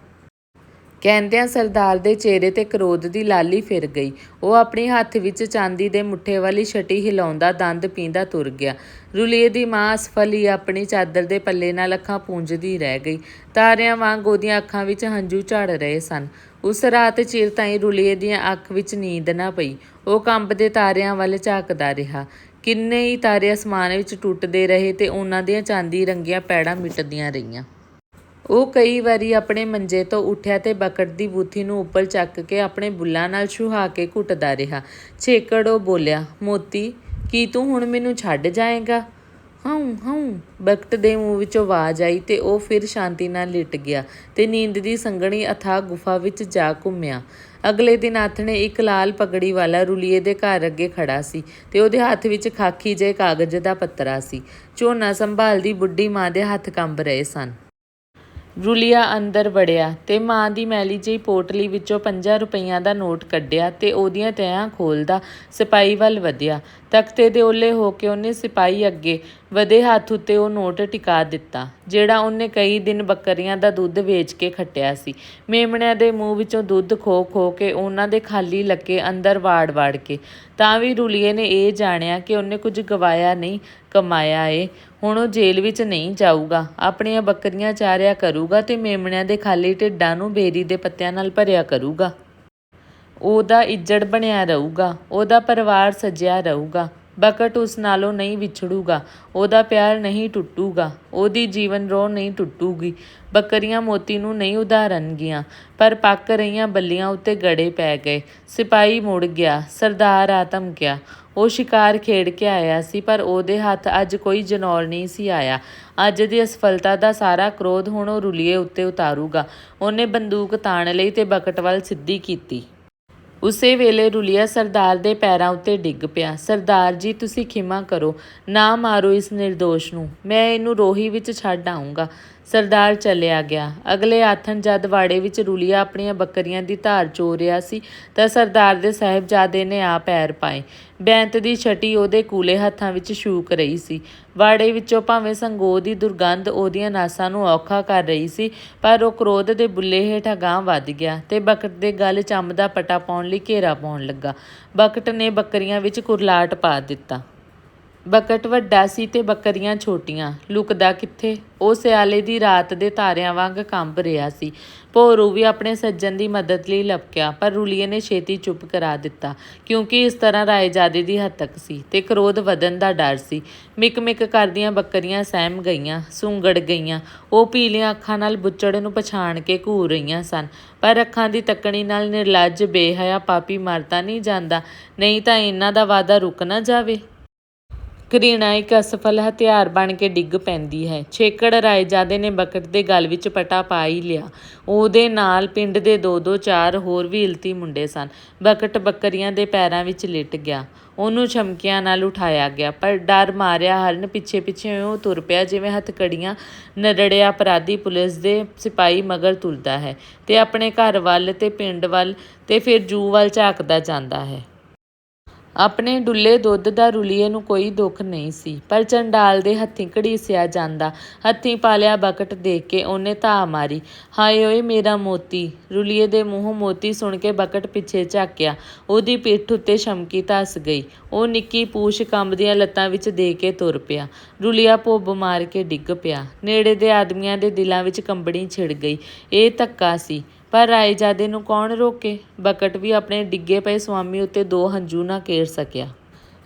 ਕਹਿੰਦਿਆਂ ਸਰਦਾਰ ਦੇ ਚਿਹਰੇ ਤੇ ਕ੍ਰੋਧ ਦੀ ਲਾਲੀ ਫਿਰ ਗਈ। ਉਹ ਆਪਣੇ ਹੱਥ ਵਿੱਚ ਚਾਂਦੀ ਦੇ ਮੁੱਠੇ ਵਾਲੀ ਛਟੀ ਹਿਲਾਉਂਦਾ ਦੰਦ ਪੀਂਦਾ ਤੁਰ ਗਿਆ। ਰੁਲੀਏ ਦੀ ਮਾਂ ਅਸਫਲ ਹੀ ਆਪਣੀ ਚਾਦਰ ਦੇ ਪੱਲੇ ਨਾਲ ਅੱਖਾਂ ਪੂੰਝਦੀ ਰਹਿ ਗਈ। ਤਾਰਿਆਂ ਵਾਂਗ ਉਹਦੀਆਂ ਅੱਖਾਂ ਵਿੱਚ ਹੰਝੂ ਝੜ ਰਹੇ ਸਨ। ਉਸ ਰਾਤ ਚਿਰ ਤਾਈਂ ਰੁਲੀਏ ਦੀਆਂ ਅੱਖ ਵਿੱਚ ਨੀਂਦ ਨਾ ਪਈ। ਉਹ ਕੰਬਦੇ ਤਾਰਿਆਂ ਵੱਲ ਝਾਕਦਾ ਰਿਹਾ। ਕਿੰਨੇ ਹੀ ਤਾਰੇ ਅਸਮਾਨ ਵਿੱਚ ਟੁੱਟਦੇ ਰਹੇ ਤੇ ਉਹਨਾਂ ਦੀਆਂ ਚਾਂਦੀ ਰੰਗੀਆਂ ਪੈੜਾਂ ਮਿਟਦੀਆਂ ਰਹੀਆਂ। ਉਹ ਕਈ ਵਾਰੀ ਆਪਣੇ ਮੰਜੇ ਤੋਂ ਉੱਠਿਆ ਤੇ ਬਕਟ ਦੀ ਬੂਥੀ ਨੂੰ ਉੱਪਰ ਚੱਕ ਕੇ ਆਪਣੇ ਬੁੱਲਾਂ ਨਾਲ ਛੁਹਾ ਕੇ ਘੁੱਟਦਾ ਰਿਹਾ। ਛੇਕੜ ਉਹ ਬੋਲਿਆ, ਮੋਤੀ, ਕੀ ਤੂੰ ਹੁਣ ਮੈਨੂੰ ਛੱਡ ਜਾਏਗਾ? ਹਉ ਹਉ ਬਕਟ ਦੇ ਮੂੰਹ ਵਿੱਚੋਂ ਆਵਾਜ਼ ਆਈ ਤੇ ਉਹ ਫਿਰ ਸ਼ਾਂਤੀ ਨਾਲ ਲਿਟ ਗਿਆ ਤੇ ਨੀਂਦ ਦੀ ਸੰਘਣੀ ਅਥਾ ਗੁਫਾ ਵਿੱਚ ਜਾ ਘੁੰਮਿਆ। ਅਗਲੇ ਦਿਨ ਆਥਣੇ ਇੱਕ ਲਾਲ ਪਗੜੀ ਵਾਲਾ ਰੁਲੀਏ ਦੇ ਘਰ ਅੱਗੇ ਖੜਾ ਸੀ ਤੇ ਉਹਦੇ ਹੱਥ ਵਿੱਚ ਖਾਕੀ ਜਿਹੇ ਕਾਗਜ਼ ਦਾ ਪੱਤਰਾ ਸੀ। ਝੋਨਾ ਸੰਭਾਲਦੀ ਬੁੱਢੀ ਮਾਂ ਦੇ ਹੱਥ ਕੰਬ ਰਹੇ ਸਨ। ਰੁਲੀਆ ਅੰਦਰ ਵੜਿਆ ਤੇ ਮਾਂ ਦੀ ਮੈਲੀ ਜਿਹੀ ਪੋਟਲੀ ਵਿੱਚੋਂ ਪੰਜਾਂ ਰੁਪਈਆਂ ਦਾ ਨੋਟ ਕੱਢਿਆ ਤੇ ਉਹਦੀਆਂ ਤਹਿਆਂ ਖੋਲਦਾ ਸਿਪਾਈ ਵੱਲ ਵਧਿਆ। ਤਖਤੇ ਦੇ ਓਲੇ ਹੋ ਕੇ ਉਹਨੇ ਸਿਪਾਹੀ ਅੱਗੇ ਵਧੇ ਹੱਥ ਉੱਤੇ ਉਹ ਨੋਟ ਟਿਕਾ ਦਿੱਤਾ, ਜਿਹੜਾ ਉਹਨੇ ਕਈ ਦਿਨ ਬੱਕਰੀਆਂ ਦਾ ਦੁੱਧ ਵੇਚ ਕੇ ਖੱਟਿਆ ਸੀ। ਮੇਮਣਿਆਂ ਦੇ ਮੂੰਹ ਵਿੱਚੋਂ ਦੁੱਧ ਖੋ ਖੋ ਕੇ ਉਹਨਾਂ ਦੇ ਖਾਲੀ ਲੱਕੇ ਅੰਦਰ ਵਾੜ ਵਾੜ ਕੇ। ਤਾਂ ਵੀ ਰੁਲੀਏ ਨੇ ਇਹ ਜਾਣਿਆ ਕਿ ਉਹਨੇ ਕੁਝ ਗਵਾਇਆ ਨਹੀਂ, ਕਮਾਇਆ ਏ। ਹੁਣ ਉਹ ਜੇਲ੍ਹ ਵਿੱਚ ਨਹੀਂ ਜਾਊਗਾ। ਆਪਣੀਆਂ ਬੱਕਰੀਆਂ ਚਾਰਿਆ ਕਰੂਗਾ ਤੇ ਮੇਮਣਿਆਂ ਦੇ ਖਾਲੀ ਢਿੱਡਾਂ ਨੂੰ ਬੇਰੀ ਦੇ ਪੱਤਿਆਂ ਨਾਲ ਭਰਿਆ ਕਰੂਗਾ। ਉਹਦਾ ਇੱਜੜ ਬਣਿਆ ਰਹੂਗਾ, ਉਹਦਾ ਪਰਿਵਾਰ ਸਜਿਆ ਰਹੂਗਾ ਬਕਟ ਉਸ ਨਾਲੋਂ ਨਹੀਂ ਵਿਛੜੂਗਾ, ਉਹਦਾ ਪਿਆਰ ਨਹੀਂ ਟੁੱਟੂਗਾ, ਉਹਦੀ ਜੀਵਨ ਰੋਹ ਨਹੀਂ ਟੁੱਟੂਗੀ, ਬੱਕਰੀਆਂ ਮੋਤੀ ਨੂੰ ਨਹੀਂ ਉਧਾਰਨਗੀਆਂ, ਪਰ ਪੱਕ ਰਹੀਆਂ ਬੱਲੀਆਂ ਉੱਤੇ ਗੜੇ ਪੈ ਗਏ, ਸਿਪਾਹੀ ਮੁੜ ਗਿਆ, ਸਰਦਾਰ ਆਤਮ ਗਿਆ, ਉਹ ਸ਼ਿਕਾਰ ਖੇਡ ਕੇ ਆਇਆ ਸੀ, ਪਰ ਉਹਦੇ ਹੱਥ ਅੱਜ ਕੋਈ ਜਨੌਰ ਨਹੀਂ ਸੀ ਆਇਆ, ਅੱਜ ਦੀ ਅਸਫਲਤਾ ਦਾ ਸਾਰਾ ਕ੍ਰੋਧ ਹੁਣ ਉਹ ਰੁਲੀਏ ਉੱਤੇ ਉਤਾਰੂਗਾ, ਉਹਨੇ ਬੰਦੂਕ ਤਾਣ ਲਈ ਤੇ ਬਕਟ ਵੱਲ ਸਿੱਧੀ ਕੀਤੀ। ਉਸੇ ਵੇਲੇ ਰੁਲੀਆ ਸਰਦਾਰ ਦੇ ਪੈਰਾਂ ਉੱਤੇ ਡਿੱਗ ਪਿਆ। ਸਰਦਾਰ ਜੀ, ਤੁਸੀਂ ਖਿਮਾ ਕਰੋ। ਨਾ ਮਾਰੋ ਇਸ ਨਿਰਦੋਸ਼ ਨੂੰ। ਮੈਂ ਇਹਨੂੰ ਰੋਹੀ ਵਿੱਚ ਛੱਡ ਆਉਂਗਾ ਸਰਦਾਰ ਚੱਲਿਆ ਗਿਆ। ਅਗਲੇ ਆਥਣ ਜਦ ਵਾੜੇ ਵਿੱਚ ਰੁਲੀਆ ਆਪਣੀਆਂ ਬੱਕਰੀਆਂ ਦੀ ਧਾਰ ਚੋ ਰਿਹਾ ਸੀ, ਤਾਂ ਸਰਦਾਰ ਦੇ ਸਾਹਿਬਜ਼ਾਦੇ ਨੇ ਆ ਪੈਰ ਪਾਏ। ਬੈਂਤ ਦੀ ਛਟੀ ਉਹਦੇ ਕੂਲੇ ਹੱਥਾਂ ਵਿੱਚ ਛੂਕ ਰਹੀ ਸੀ। ਵਾੜੇ ਵਿੱਚੋਂ ਭਾਵੇਂ ਸੰਗੋ ਦੀ ਦੁਰਗੰਧ ਉਹਦੀਆਂ ਨਾਸਾਂ ਨੂੰ ਔਖਾ ਕਰ ਰਹੀ ਸੀ, ਪਰ ਉਹ ਕ੍ਰੋਧ ਦੇ ਬੁੱਲੇ ਹੇਠਾਂ ਗਾਂਹ ਵੱਧ ਗਿਆ ਤੇ ਬਕਟ ਦੇ ਗਲ ਚੰਮ ਦਾ ਪਟਾ ਪਾਉਣ ਲਈ ਘੇਰਾ ਪਾਉਣ ਲੱਗਾ। ਬਕਟ ਨੇ ਬੱਕਰੀਆਂ ਵਿੱਚ ਕੁਰਲਾਟ ਪਾ ਦਿੱਤਾ। ਬਕਟ ਵੱਡਾ ਸੀ ਤੇ ਬੱਕਰੀਆਂ ਛੋਟੀਆਂ। ਲੁਕਦਾ ਕਿੱਥੇ? ਉਹ ਸਿਆਲੇ ਦੀ ਰਾਤ ਦੇ ਤਾਰਿਆਂ ਵਾਂਗ ਕੰਬ ਰਿਹਾ ਸੀ। ਭੋਰੂ ਵੀ ਆਪਣੇ ਸੱਜਣ ਦੀ ਮਦਦ ਲਈ ਲਪਕਿਆ, ਪਰ ਰੁਲੀਏ ਨੇ ਛੇਤੀ ਚੁੱਪ ਕਰਾ ਦਿੱਤਾ, ਕਿਉਂਕਿ ਇਸ ਤਰ੍ਹਾਂ ਰਾਏਜਾਦੇ ਦੀ ਹੱਤਕ ਸੀ ਤੇ ਕ੍ਰੋਧ ਵਧਣ ਦਾ ਡਰ ਸੀ। ਮਿਕ ਮਿਕ ਕਰਦੀਆਂ ਬੱਕਰੀਆਂ ਸਹਿਮ ਗਈਆਂ, ਸੁੰਗੜ ਗਈਆਂ। ਉਹ ਪੀਲੀਆਂ ਅੱਖਾਂ ਨਾਲ ਬੁੱਚੜ ਨੂੰ ਪਛਾਣ ਕੇ ਘੂਰ ਰਹੀਆਂ ਸਨ, ਪਰ ਅੱਖਾਂ ਦੀ ਤੱਕਣੀ ਨਾਲ ਨਿਰਲੱਜ, ਬੇਹਇਆ ਪਾਪੀ ਮਰਦਾ ਨਹੀਂ ਜਾਂਦਾ। ਨਹੀਂ ਤਾਂ ਇਹਨਾਂ ਦਾ ਵਾਦਾ ਰੁਕ ਨਾ ਜਾਵੇ। ਘ੍ਰਿਣਾ ਇੱਕ ਅਸਫਲ ਹਥਿਆਰ ਬਣ ਕੇ ਡਿੱਗ ਪੈਂਦੀ ਹੈ। ਛੇਕੜ ਰਾਏਜਾਦੇ ਨੇ ਬਕਟ ਦੇ ਗਲ ਵਿੱਚ ਪਟਾ ਪਾ ਹੀ ਲਿਆ। ਉਹਦੇ ਨਾਲ ਪਿੰਡ ਦੇ ਦੋ ਦੋ ਚਾਰ ਹੋਰ ਵੀ ਇਲਤੀ ਮੁੰਡੇ ਸਨ। ਬਕਟ ਬੱਕਰੀਆਂ ਦੇ ਪੈਰਾਂ ਵਿੱਚ ਲਿਟ ਗਿਆ। ਉਹਨੂੰ ਛਮਕਿਆਂ ਨਾਲ ਉਠਾਇਆ ਗਿਆ, ਪਰ ਡਰ ਮਾਰਿਆ ਹਰਨ ਪਿੱਛੇ ਪਿੱਛੇ ਉਹ ਤੁਰ ਪਿਆ ਜਿਵੇਂ ਹੱਥਕੜੀਆਂ ਨਰੜਿਆ ਅਪਰਾਧੀ ਪੁਲਿਸ ਦੇ ਸਿਪਾਹੀ ਮਗਰ ਤੁਰਦਾ ਹੈ ਤੇ ਆਪਣੇ ਘਰ ਵੱਲ ਤੇ ਪਿੰਡ ਵੱਲ ਤੇ ਫਿਰ ਜੂ ਵੱਲ ਝਾਕਦਾ ਜਾਂਦਾ ਹੈ। ਆਪਣੇ ਡੁੱਲੇ ਦੁੱਧ ਦਾ ਰੁਲੀਏ ਨੂੰ ਕੋਈ ਦੁੱਖ ਨਹੀਂ ਸੀ, ਪਰ ਚੰਡਾਲ ਦੇ ਹੱਥੀਂ ਘੜੀਸਿਆ ਜਾਂਦਾ, ਹੱਥੀਂ ਪਾਲਿਆ ਬਕਟ ਦੇਖ ਕੇ ਉਹਨੇ ਧਾ ਮਾਰੀ। ਹਾਏ ਓਏ ਮੇਰਾ ਮੋਤੀ, ਰੁਲੀਏ ਦੇ ਮੂੰਹੋਂ ਮੋਤੀ ਸੁਣ ਕੇ ਬਕਟ ਪਿੱਛੇ ਝਾਕਿਆ, ਉਹਦੀ ਪਿੱਠ ਉੱਤੇ ਸ਼ਮਕੀ ਧਸ ਗਈ। ਉਹ ਨਿੱਕੀ ਪੂਛ ਕੰਬਦੀਆਂ ਲੱਤਾਂ ਵਿੱਚ ਦੇ ਕੇ ਤੁਰ ਪਿਆ। ਰੁਲੀਆ ਭੁੱਬ ਮਾਰ ਕੇ ਡਿੱਗ ਪਿਆ। ਨੇੜੇ ਦੇ ਆਦਮੀਆਂ ਦੇ ਦਿਲਾਂ ਵਿੱਚ ਕੰਬਣੀ ਛਿੜ ਗਈ। ਇਹ ਧੱਕਾ ਸੀ। ਪਰ ਰਾਏਜਾਦੇ ਨੂੰ ਕੌਣ ਰੋਕੇ? ਬਕਟ ਵੀ ਆਪਣੇ ਡਿੱਗੇ ਪਏ ਸੁਆਮੀ ਉੱਤੇ ਦੋ ਹੰਝੂ ਨਾ ਕੇਰ ਸਕਿਆ।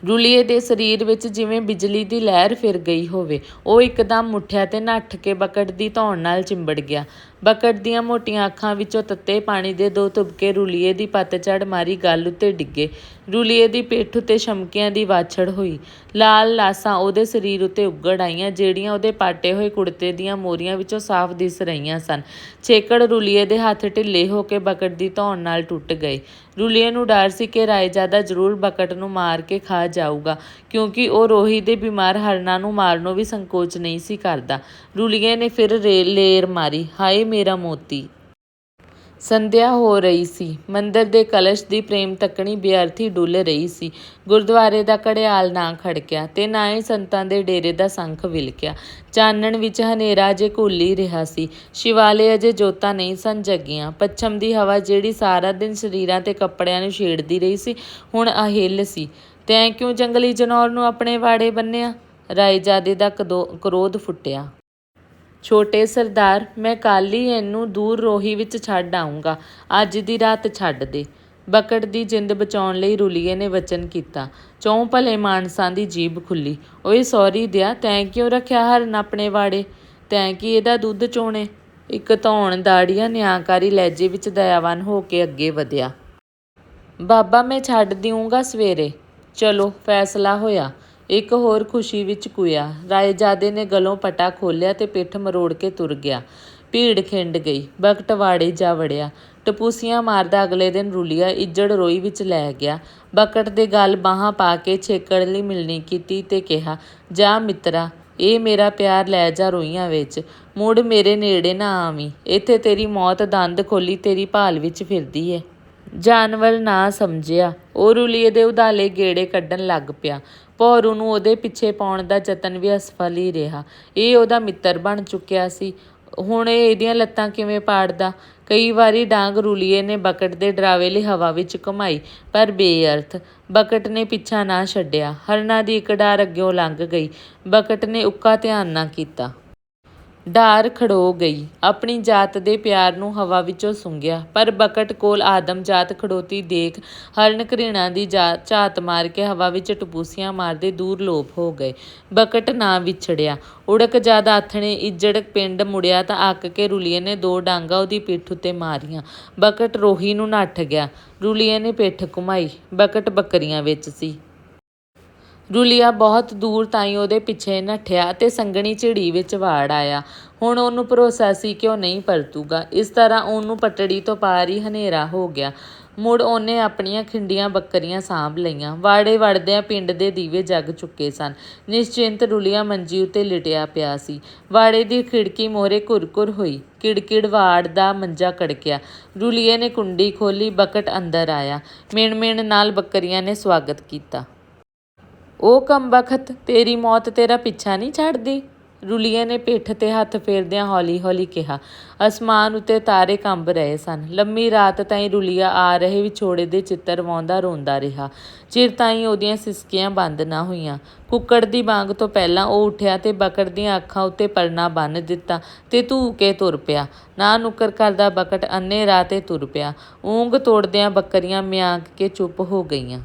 ਰੁਲੀਏ ਦੇ ਸਰੀਰ ਵਿੱਚ ਜਿਵੇਂ ਬਿਜਲੀ ਦੀ ਲਹਿਰ ਫਿਰ ਗਈ ਹੋਵੇ, ਉਹ ਇੱਕਦਮ ਮੁੱਠਿਆ ਤੇ ਨੱਠ ਕੇ ਬਕਟ ਦੀ ਧੌਣ ਨਾਲ ਚਿੰਬੜ ਗਿਆ। ਬਕਟ ਦੀਆਂ ਮੋਟੀਆਂ ਅੱਖਾਂ ਵਿੱਚੋਂ ਤੱਤੇ ਪਾਣੀ ਦੇ ਦੋ ਤੁਬਕੇ ਰੁਲੀਏ ਦੀ ਪੱਤ ਚੜ ਮਾਰੀ ਗੱਲ ਉੱਤੇ ਡਿੱਗੇ। ਰੁਲੀਏ ਦੀ ਪਿੱਠ ਉੱਤੇ ਸ਼ਮਕੀਆਂ ਦੀ ਵਾਛੜ ਹੋਈ। ਲਾਲ ਲਾਸਾਂ ਉਹਦੇ ਸਰੀਰ ਉੱਤੇ ਉੱਗੜ ਆਈਆਂ, ਜਿਹੜੀਆਂ ਉਹਦੇ ਪਾਟੇ ਹੋਏ ਕੁੜਤੇ ਦੀਆਂ ਮੋਰੀਆਂ ਵਿੱਚੋਂ ਸਾਫ਼ ਦਿਸ ਰਹੀਆਂ ਸਨ। ਛੇਕੜ ਰੁਲੀਏ ਦੇ ਹੱਥ ਢਿੱਲੇ ਹੋ ਕੇ ਬਕਟ ਦੀ ਧੌਣ ਨਾਲ ਟੁੱਟ ਗਏ। ਰੁਲੀਏ ਨੂੰ ਡਰ ਸੀ ਕਿ ਰਾਏਜਾਦਾ ਜ਼ਰੂਰ ਬਕਟ ਨੂੰ ਮਾਰ ਕੇ ਖਾ ਜਾਊਗਾ, ਕਿਉਂਕਿ ਉਹ ਰੋਹੀ ਦੇ ਬਿਮਾਰ ਹਰਨਾਂ ਨੂੰ ਮਾਰਨੋਂ ਵੀ ਸੰਕੋਚ ਨਹੀਂ ਸੀ ਕਰਦਾ। ਰੁਲੀਏ ਨੇ ਫਿਰ ਰੇ ਲੇਰ ਮਾਰੀ। ਹਾਏ ਮੇਰਾ ਮੋਤੀ। ਸੰਧਿਆ ਹੋ ਰਹੀ ਸੀ। ਮੰਦਰ ਦੇ ਕਲਸ਼ ਦੀ ਪ੍ਰੇਮ ਤੱਕਣੀ ਬੇਅਰਥੀ ਡੁੱਲ ਰਹੀ ਸੀ। ਗੁਰਦੁਆਰੇ ਦਾ ਘੜਿਆਲ ਨਾ ਖੜਕਿਆ ਤੇ ਨਾ ਹੀ ਸੰਤਾਂ ਦੇ ਡੇਰੇ ਦਾ ਸੰਖ ਵਿਲਕਿਆ। ਚਾਨਣ ਵਿੱਚ ਹਨੇਰਾ ਜੇ ਘੁੱਲੀ ਰਿਹਾ ਸੀ। ਸ਼ਿਵਾਲੇ ਅਜੇ ਜੋਤਾਂ ਨਹੀਂ ਸਨ ਜਗੀਆਂ। ਪੱਛਮ ਦੀ ਹਵਾ ਜਿਹੜੀ ਸਾਰਾ ਦਿਨ ਸਰੀਰਾਂ ਤੇ ਕੱਪੜਿਆਂ ਨੂੰ ਛੇੜਦੀ ਰਹੀ ਸੀ, ਹੁਣ ਅਹਿੱਲ ਸੀ। ਤੈਂ ਕਿਉਂ ਜੰਗਲੀ ਜਨੌਰ ਨੂੰ ਆਪਣੇ ਵਾੜੇ ਬੰਨਿਆ ਰਾਏਜਾਦੇ ਦਾ ਕਦੋ ਕ੍ਰੋਧ ਫੁੱਟਿਆ। ਛੋਟੇ ਸਰਦਾਰ, ਮੈਂ ਕੱਲ੍ਹ ਹੀ ਇਹਨੂੰ ਦੂਰ ਰੋਹੀ ਵਿੱਚ ਛੱਡ ਆਉਂਗਾ ਅੱਜ ਦੀ ਰਾਤ ਛੱਡ ਦੇ। ਬਕਟ ਦੀ ਜਿੰਦ ਬਚਾਉਣ ਲਈ ਰੁਲੀਏ ਨੇ ਵਚਨ ਕੀਤਾ। ਚੌਂ ਭਲੇ ਮਾਨਸਾਂ ਦੀ ਜੀਬ ਖੁੱਲੀ। ਓਏ ਸੌਰੀ ਦਿਆ, ਤੈਂ ਕਿਉਂ ਰੱਖਿਆ ਹਰਨ ਆਪਣੇ ਵਾੜੇ? ਤੈਂ ਕੀ ਇਹਦਾ ਦੁੱਧ ਚੋਣੇ? ਇੱਕ ਧੌਣ ਦਾੜੀਆਂ ਨਿਆਂਕਾਰੀ ਲਹਿਜੇ ਵਿੱਚ ਦਇਆਵਾਨ ਹੋ ਕੇ ਅੱਗੇ ਵਧਿਆ। ਬਾਬਾ ਮੈਂ ਛੱਡ ਦਿਉਂਗਾ ਸਵੇਰੇ। ਚਲੋ, ਫੈਸਲਾ ਹੋਇਆ। ਇੱਕ ਹੋਰ ਖੁਸ਼ੀ ਵਿੱਚ ਕੁਇਆ। ਰਾਏਜਾਦੇ ਨੇ ਗਲੋਂ ਪਟਾ ਖੋਲਿਆ ਤੇ ਪਿੱਠ ਮਰੋੜ ਕੇ ਤੁਰ ਗਿਆ। ਭੀੜ ਖਿੰਡ ਗਈ। ਬਕਟ ਵਾੜੇ ਜਾ ਵੜਿਆ। ਟਪੂਸੀਆਂ ਮਾਰਦਾ ਅਗਲੇ ਦਿਨ ਰੁਲੀਆ, ਇੱਜੜ ਰੋਈ ਵਿੱਚ ਲੈ ਗਿਆ। ਬਕਟ ਦੇ ਗਲ ਬਾਹਾਂ ਪਾ ਕੇ ਛੇਕੜ ਲਈ ਮਿਲਣੀ ਕੀਤੀ ਤੇ ਕਿਹਾ, ਜਾ ਮਿੱਤਰਾ, ਇਹ ਮੇਰਾ ਪਿਆਰ ਲੈ ਜਾ ਰੋਈਆਂ ਵਿੱਚ। ਮੁੜ ਮੇਰੇ ਨੇੜੇ ਨਾ ਆਵੀਂ। ਇੱਥੇ ਤੇਰੀ ਮੌਤ ਦੰਦ ਖੋਲੀ ਤੇਰੀ ਭਾਲ ਵਿੱਚ ਫਿਰਦੀ ਏ। ਜਾਨਵਰ ਨਾ ਸਮਝਿਆ। ਉਹ ਰੁਲੀਏ ਦੇ ਉਧਾਲੇ ਗੇੜੇ ਕੱਢਣ ਲੱਗ ਪਿਆ। ਭੌਰੂ ਨੂੰ ਉਹਦੇ ਪਿੱਛੇ ਪਾਉਣ ਦਾ ਯਤਨ ਵੀ ਅਸਫਲ ਹੀ ਰਿਹਾ। ਇਹ ਉਹਦਾ ਮਿੱਤਰ ਬਣ ਚੁੱਕਿਆ ਸੀ। ਹੁਣ ਇਹ ਇਹਦੀਆਂ ਲੱਤਾਂ ਕਿਵੇਂ ਪਾੜਦਾ? ਕਈ ਵਾਰੀ ਡਾਂਗ ਰੂਲੀਏ ਨੇ ਬਕਟ ਦੇ ਡਰਾਵੇ ਲਈ ਹਵਾ ਵਿੱਚ ਘੁਮਾਈ, ਪਰ ਬੇਅਰਥ। ਬਕਟ ਨੇ ਪਿੱਛਾ ਨਾ ਛੱਡਿਆ। ਹਰਨਾ ਦੀ ਇੱਕ ਡਾਰ ਅੱਗਿਓਂ ਲੰਘ ਗਈ। ਬਕਟ ਨੇ ਉੱਕਾ ਧਿਆਨ ਨਾ ਕੀਤਾ। ਡਾਰ ਖੜੋ ਗਈ। ਆਪਣੀ ਜਾਤ ਦੇ ਪਿਆਰ ਨੂੰ ਹਵਾ ਵਿੱਚੋਂ ਸੁੰਘਿਆ। ਪਰ ਬਕਟ ਕੋਲ ਆਦਮ ਜਾਤ ਖੜੋਤੀ ਦੇਖ ਹਰਨ ਘ੍ਰਿਣਾ ਦੀ ਜਾ- ਝਾਤ ਮਾਰ ਕੇ ਹਵਾ ਵਿੱਚ ਟਪੂਸੀਆਂ ਮਾਰਦੇ ਦੂਰ ਲੋਪ ਹੋ ਗਏ। ਬਕਟ ਨਾ ਵਿਛੜਿਆ। ਉੜਕ ਜਦ ਆਥਣੇ ਇੱਜੜ ਪਿੰਡ ਮੁੜਿਆ ਤਾਂ ਅੱਕ ਕੇ ਰੁਲੀਏ ਨੇ ਦੋ ਡਾਂਗਾ ਉਹਦੀ ਪਿੱਠ ਉੱਤੇ ਮਾਰੀਆਂ। ਬਕਟ ਰੋਹੀ ਨੂੰ ਨੱਠ ਗਿਆ। ਰੁਲੀਏ ਨੇ ਪਿੱਠ ਘੁਮਾਈ। ਬਕਟ ਬੱਕਰੀਆਂ ਵਿੱਚ ਸੀ। ਰੁਲੀਆ ਬਹੁਤ ਦੂਰ ਤਾਈਂ ਉਹਦੇ ਪਿੱਛੇ ਨੱਠਿਆ ਅਤੇ ਸੰਗਣੀ ਝਿੜੀ ਵਿੱਚ ਵਾੜ ਆਇਆ। ਹੁਣ ਉਹਨੂੰ ਭਰੋਸਾ ਸੀ ਕਿ ਉਹ ਨਹੀਂ ਪਰਤੂਗਾ ਇਸ ਤਰ੍ਹਾਂ ਉਹਨੂੰ ਪਟੜੀ ਤੋਂ ਪਾਰ ਹੀ ਹਨੇਰਾ ਹੋ ਗਿਆ। ਮੁੜ ਉਹਨੇ ਆਪਣੀਆਂ ਖਿੰਡੀਆਂ ਬੱਕਰੀਆਂ ਸਾਂਭ ਲਈਆਂ। ਵਾੜੇ ਵੜਦਿਆਂ ਪਿੰਡ ਦੇ ਦੀਵੇ ਜਗ ਚੁੱਕੇ ਸਨ। ਨਿਸ਼ਚਿੰਤ ਰੁਲੀਆ ਮੰਜੀ ਉੱਤੇ ਲਿਟਿਆ ਪਿਆ ਸੀ। ਵਾੜੇ ਦੀ ਖਿੜਕੀ ਮੋਹਰੇ ਘੁਰਕੁਰ ਹੋਈ। ਕਿੜਕਿੜ ਵਾੜ ਦਾ ਮੰਜਾ ਕੜਕਿਆ। ਰੁਲੀਏ ਨੇ ਕੁੰਡੀ ਖੋਲੀ ਬਕਟ ਅੰਦਰ ਆਇਆ। ਮਿਣ ਮਿਣ ਨਾਲ ਬੱਕਰੀਆਂ ਨੇ ਸਵਾਗਤ ਕੀਤਾ। ਉਹ ਕੰਬਖਤ ਤੇਰੀ ਮੌਤ ਤੇਰਾ ਪਿੱਛਾ ਨਹੀਂ ਛੱਡਦੀ। ਰੁਲੀਏ ਨੇ ਪਿੱਠ ਤੇ ਹੱਥ ਫੇਰਦਿਆਂ ਹੌਲੀ-ਹੌਲੀ ਕਿਹਾ, ਅਸਮਾਨ ਉੱਤੇ ਤਾਰੇ ਕੰਬ ਰਹੇ ਸਨ। ਲੰਮੀ ਰਾਤ ਤਾਈਂ ਰੁਲੀਆ ਆ ਰਹੇ ਵਿਛੋੜੇ ਦੇ ਚਿੱਤਰ ਵਾਉਂਦਾ ਰੋਂਦਾ ਰਿਹਾ। ਚਿਰ ਤਾਈਂ ਉਹਦੀਆਂ ਸਿਸਕੀਆਂ ਬੰਦ ਨਾ ਹੋਈਆਂ। ਕੁੱਕੜ ਦੀ ਵਾਂਗ ਤੋਂ ਪਹਿਲਾਂ ਉਹ ਉੱਠਿਆ ਤੇ ਬਕਟ ਦੀਆਂ ਅੱਖਾਂ ਉੱਤੇ ਪਰਨਾ ਬੰਨ੍ਹ ਦਿੱਤਾ ਤੇ ਧੂ ਕੇ ਤੁਰ ਪਿਆ। ਨਾ ਨੁੱਕਰ ਕਰਦਾ ਬਕਟ, ਅੰਨੇ ਰਾਹ ਤੇ ਤੁਰ ਪਿਆ। ਊਂਗ ਤੋੜਦਿਆਂ ਬੱਕਰੀਆਂ ਮਿਆਂਕ ਕੇ ਚੁੱਪ ਹੋ ਗਈਆਂ।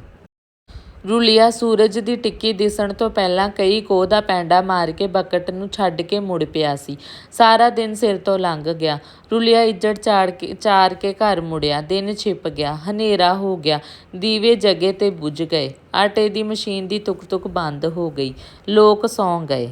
ਰੁਲਿਆ ਸੂਰਜ ਦੀ ਟਿੱਕੀ ਦਿਸਣ ਤੋਂ ਪਹਿਲਾਂ ਕਈ ਕੋਹ ਦਾ ਪੈਂਡਾ ਮਾਰ ਕੇ ਬਕਟ ਨੂੰ ਛੱਡ ਕੇ ਮੁੜ ਪਿਆ ਸੀ। ਸਾਰਾ ਦਿਨ ਸਿਰ ਤੋਂ ਲੰਘ ਗਿਆ। ਰੁਲਿਆ ਇੱਜੜ ਚਾੜ ਕੇ ਚਾਰ ਕੇ ਘਰ ਮੁੜਿਆ। ਦਿਨ ਛਿਪ ਗਿਆ। ਹਨੇਰਾ ਹੋ ਗਿਆ। ਦੀਵੇ ਜਗੇ ਤੇ ਬੁਝ ਗਏ। ਆਟੇ ਦੀ ਮਸ਼ੀਨ ਦੀ ਤੁਕ-ਤੁਕ ਬੰਦ ਹੋ ਗਈ। ਲੋਕ ਸੌਂ ਗਏ।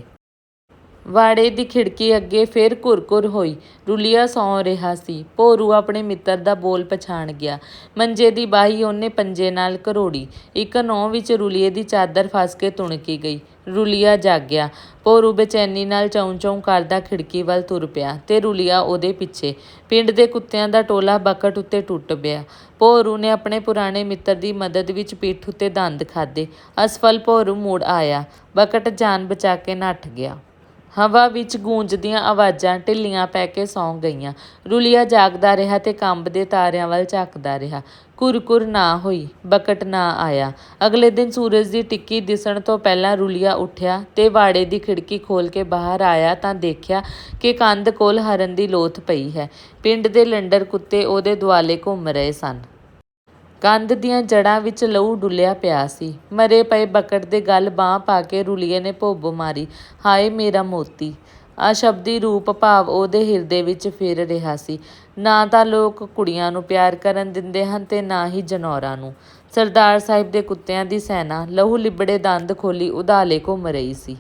ਵਾੜੇ ਦੀ ਖਿੜਕੀ ਅੱਗੇ ਫਿਰ ਕੁਰਕੁਰ ਹੋਈ। ਰੁਲੀਆ ਸੌਂ ਰਿਹਾ ਸੀ। ਭੋਰੂ ਆਪਣੇ ਮਿੱਤਰ ਦਾ ਬੋਲ ਪਛਾਣ ਗਿਆ। ਮੰਜੇ ਦੀ ਬਾਹੀ ਉਹਨੇ ਪੰਜੇ ਨਾਲ ਘਰੋੜੀ। ਇੱਕ ਨਹੁੰ ਵਿੱਚ ਰੁਲੀਏ ਦੀ ਚਾਦਰ ਫਸ ਕੇ ਤੁਣਕੀ ਗਈ। ਰੁਲੀਆ ਜਾਗਿਆ। ਭੋਰੂ ਬੇਚੈਨੀ ਨਾਲ ਚੌਂ-ਚੌਂ ਕਰਦਾ ਖਿੜਕੀ ਵੱਲ ਤੁਰ ਪਿਆ ਤੇ ਰੁਲੀਆ ਉਹਦੇ ਪਿੱਛੇ। ਪਿੰਡ ਦੇ ਕੁੱਤਿਆਂ ਦਾ ਟੋਲਾ ਬਕਟ ਉੱਤੇ ਟੁੱਟ ਪਿਆ। ਭੋਰੂ ਨੇ ਆਪਣੇ ਪੁਰਾਣੇ ਮਿੱਤਰ ਦੀ ਮਦਦ ਵਿੱਚ ਪਿੱਠ ਉੱਤੇ ਦੰਦ ਖਾਧੇ। ਅਸਫਲ ਭੋਰੂ ਮੁੜ ਆਇਆ। ਬਕਟ ਜਾਨ ਬਚਾ ਕੇ ਨੱਠ ਗਿਆ। ਹਵਾ ਵਿੱਚ ਗੂੰਜਦੀਆਂ ਆਵਾਜ਼ਾਂ ਢਿੱਲੀਆਂ ਪੈ ਕੇ ਸੌਂ ਗਈਆਂ। ਰੁਲੀਆ ਜਾਗਦਾ ਰਿਹਾ ਤੇ ਕੰਬਦੇ ਤਾਰਿਆਂ ਵੱਲ ਝਾਕਦਾ ਰਿਹਾ। ਕੁਰਕੁਰ ਨਾ ਹੋਈ, ਬਕਟ ਨਾ ਆਇਆ। ਅਗਲੇ ਦਿਨ ਸੂਰਜ ਦੀ ਟਿੱਕੀ ਦਿਸਣ ਤੋਂ ਪਹਿਲਾਂ ਰੁਲੀਆ ਉੱਠਿਆ ਤੇ ਵਾੜੇ ਦੀ ਖਿੜਕੀ ਖੋਲ੍ਹ ਕੇ ਬਾਹਰ ਆਇਆ ਤਾਂ ਦੇਖਿਆ ਕਿ ਕੰਧ ਕੋਲ ਹਰਨ ਦੀ ਲੋਥ ਪਈ ਹੈ। ਪਿੰਡ ਦੇ ਲੰਡਰ ਕੁੱਤੇ ਉਹਦੇ ਦੁਆਲੇ ਘੁੰਮ ਰਹੇ ਸਨ। ਕੰਧ ਦੀਆਂ ਜੜ੍ਹਾਂ ਵਿੱਚ ਲਹੂ ਡੁੱਲਿਆ ਪਿਆ ਸੀ। ਮਰੇ ਪਏ ਬਕਟ ਦੇ ਗਲ ਬਾਂਹ ਪਾ ਕੇ ਰੁਲੀਏ ਨੇ ਭੁੱਬ ਮਾਰੀ। ਹਾਏ ਮੇਰਾ ਮੋਤੀ। ਅਸ਼ਬਦੀ ਰੂਪ ਭਾਵ ਉਹਦੇ ਹਿਰਦੇ ਵਿੱਚ ਫਿਰ ਰਿਹਾ ਸੀ। ਨਾ ਤਾਂ ਲੋਕ ਕੁੜੀਆਂ ਨੂੰ ਪਿਆਰ ਕਰਨ ਦਿੰਦੇ ਹਨ ਤੇ ਨਾ ਹੀ ਜਨੌਰਾਂ ਨੂੰ। ਸਰਦਾਰ ਸਾਹਿਬ ਦੇ ਕੁੱਤਿਆਂ ਦੀ ਸੈਨਾ ਲਹੂ ਲਿਬੜੇ ਦੰਦ ਖੋਲੀ ਉਧਾਲੇ ਘੁੰਮ ਰਹੀ ਸੀ।